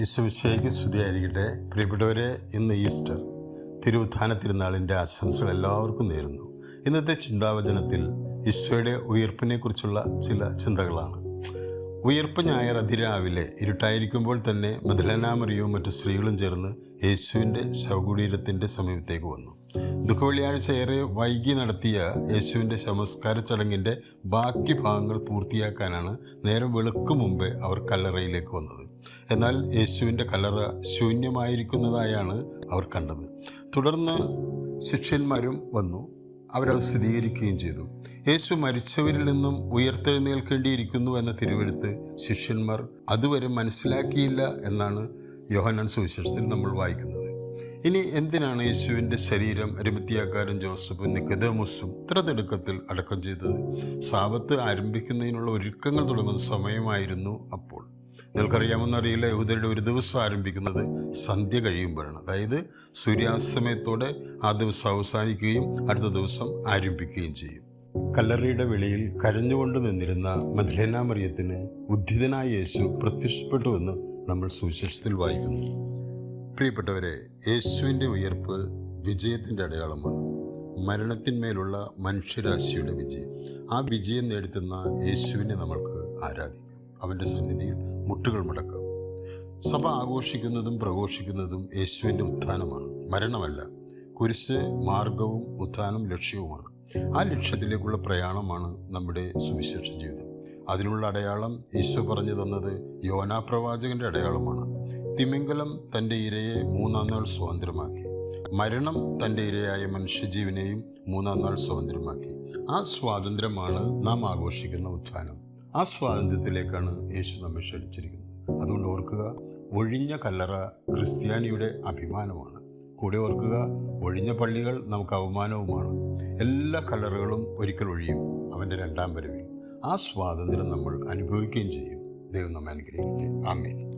ഈശ്വവിശേക്ക് സ്തുതിയായിരിക്കട്ടെ. പ്രിയപ്പെട്ടവരെ ഇന്ന് ഈസ്റ്റർ തിരുവുത്ഥാന തിരുനാളിന്റെ ആശംസകൾ എല്ലാവർക്കും നേരുന്നു. ഇന്നത്തെ ചിന്താവചനത്തിൽ ഈശോയുടെ ഉയർപ്പിനെക്കുറിച്ചുള്ള ചില ചിന്തകളാണ്. ഉയർപ്പ് ഞായർ അതിരാവിലെ ഇരുട്ടായിരിക്കുമ്പോൾ തന്നെ മധുരനാമറിയും മറ്റു സ്ത്രീകളും ചേർന്ന് യേശുവിന്റെ ശവകുടീരത്തിന്റെ സമീപത്തേക്ക് വന്നു. ദുഃഖവെള്ളിയാഴ്ച ഏറെ വൈകി നടത്തിയ യേശുവിന്റെ ശമസ്കാര ചടങ്ങിന്റെ ബാക്കി ഭാഗങ്ങൾ പൂർത്തിയാക്കാനാണ് നേരം വെളുക്കു മുമ്പേ അവർ കല്ലറയിലേക്ക് വന്നത്. എന്നാൽ യേശുവിന്റെ കല്ലറ ശൂന്യമായിരിക്കുന്നതായാണ് അവർ കണ്ടത്. തുടർന്ന് ശിഷ്യന്മാരും വന്നു. അവരത് സ്ഥിരീകരിക്കുകയും ചെയ്തു. യേശു മരിച്ചവരിൽ നിന്നും ഉയർത്തെഴുന്നേൽക്കേണ്ടിയിരിക്കുന്നു എന്ന തിരുവെടുത്ത് ശിഷ്യന്മാർ അതുവരെ മനസ്സിലാക്കിയില്ല എന്നാണ് യോഹന്നാൻ സുവിശേഷത്തിൽ നമ്മൾ വായിക്കുന്നത്. ഇനി എന്തിനാണ് യേശുവിന്റെ ശരീരം അരിമത്തിയാക്കാരൻ ജോസഫും നിക്കതമുസും ഇത്ര തിടുക്കത്തിൽ അടക്കം ചെയ്തത്? സാപത്ത് ആരംഭിക്കുന്നതിനുള്ള ഒരുക്കങ്ങൾ തുടങ്ങുന്ന സമയമായിരുന്നു അപ്പോൾ നിങ്ങൾക്കറിയാമെന്നറിയില്ല യഹൂദരുടെ ഒരു ദിവസം ആരംഭിക്കുന്നത് സന്ധ്യ കഴിയുമ്പോഴാണ്. അതായത് സൂര്യാസ്തമയത്തോടെ ആ ദിവസം അവസാനിക്കുകയും അടുത്ത ദിവസം ആരംഭിക്കുകയും ചെയ്യും. കല്ലറിയുടെ വെളിയിൽ കരഞ്ഞുകൊണ്ട് നിന്നിരുന്ന മദ്ലേന മറിയത്തിന് ഉദ്ധിതനായ യേശു പ്രത്യക്ഷപ്പെട്ടുവെന്ന് നമ്മൾ സുവിശേഷത്തിൽ വായിക്കുന്നു. പ്രിയപ്പെട്ടവരെ യേശുവിന്റെ ഉയർപ്പ് വിജയത്തിന്റെ അടയാളമാണ്. മരണത്തിന്മേലുള്ള മനുഷ്യരാശിയുടെ വിജയം. ആ വിജയം നേടുത്തുന്ന യേശുവിനെ നമ്മൾക്ക് ആരാധിക്കാം. അവന്റെ സന്നിധിയിൽ മുട്ടുകൾ മുടക്കാം. സഭ ആഘോഷിക്കുന്നതും പ്രഘോഷിക്കുന്നതും യേശുവിന്റെ ഉത്ഥാനമാണ്. മരണമല്ല കുരിശ് മാർഗവും ഉത്ഥാനം ലക്ഷ്യവുമാണ്. ആ ലക്ഷ്യത്തിലേക്കുള്ള പ്രയാണമാണ് നമ്മുടെ സുവിശേഷ ജീവിതം. അതിനുള്ള അടയാളം ഈശോ പറഞ്ഞു തന്നത് യോനാ പ്രവാചകന്റെ അടയാളമാണ്. തിമിംഗലം തന്റെ ഇരയെ മൂന്നാം നാൾ സ്വതന്ത്രമാക്കി മരണം തന്റെ ഇരയായ മനുഷ്യജീവനെയും മൂന്നാം നാൾ സ്വതന്ത്രമാക്കി ആ സ്വാതന്ത്ര്യമാണ് നാം ആഘോഷിക്കുന്ന ഉത്ഥാനം. ആ സ്വാതന്ത്ര്യത്തിലേക്കാണ് യേശു നമ്മെ ക്ഷണിച്ചിരിക്കുന്നത്. അതുകൊണ്ട് ഓർക്കുക ഒഴിഞ്ഞ കല്ലറ ക്രിസ്ത്യാനിയുടെ അഭിമാനമാണ്. കൂടെ ഓർക്കുക ഒഴിഞ്ഞ പള്ളികൾ നമുക്ക് അവമാനവുമാണ് എല്ലാ കല്ലറകളും ഒരിക്കൽ ഒഴിയും അവന്റെ രണ്ടാം വരവിൽ. ആ സ്വാതന്ത്ര്യം നമ്മൾ അനുഭവിക്കുകയും ചെയ്യും. ദൈവം നമ്മെ അനുഗ്രഹിക്കട്ടെ. ആമേൻ.